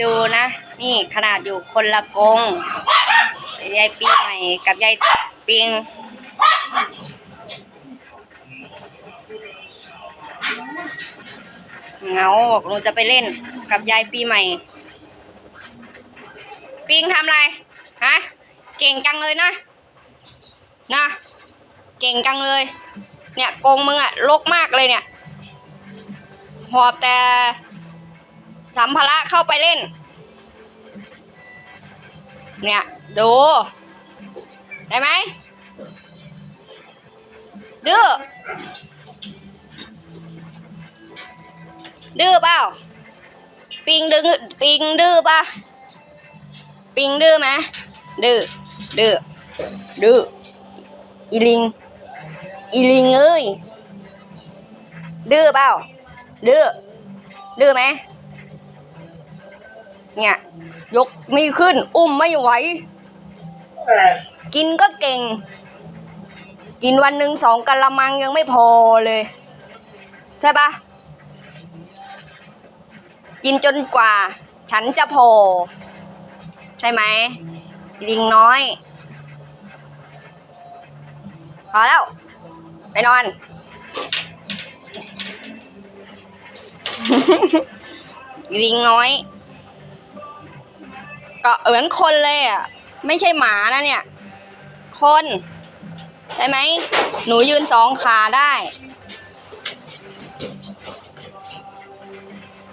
ดูนะ นี่ขนาดอยู่คนละกงยายปีใหม่กับยายปิง เงาบอกหนูจะไปเล่นกับยายปีใหม่ ปิงทำอะไร ฮะ เก่งจังเลยนะ นะ เก่งจังเลย เนี่ยกงมึงอะรกมากเลยเนี่ย หอบแต่ สัมภาระเข้าไปเล่น เนี่ย ดู ได้ไหมดื้อดื้อเปล่า ปิงดื้อปิงดื้อปะปิงดื้อไหมดื้อดื้อดื้ออีลิง อีลิงเอ้ยดื้อเปล่าดื้อดื้อไหม เนี่ย ยกไม่ขึ้น อุ้มไม่ไหว กินก็เก่ง กินวันหนึ่งสองกะละมังยังไม่พอเลย ใช่ปะกินจนกว่า ฉันจะพอ ใช่ไหมลิงน้อย พอแล้ว ไปนอน ลิงน้อย ก็เหมือนคนเลยอะ ไม่ใช่หมานะเนี่ย คนใช่ไหม หนูยืนสองขาได้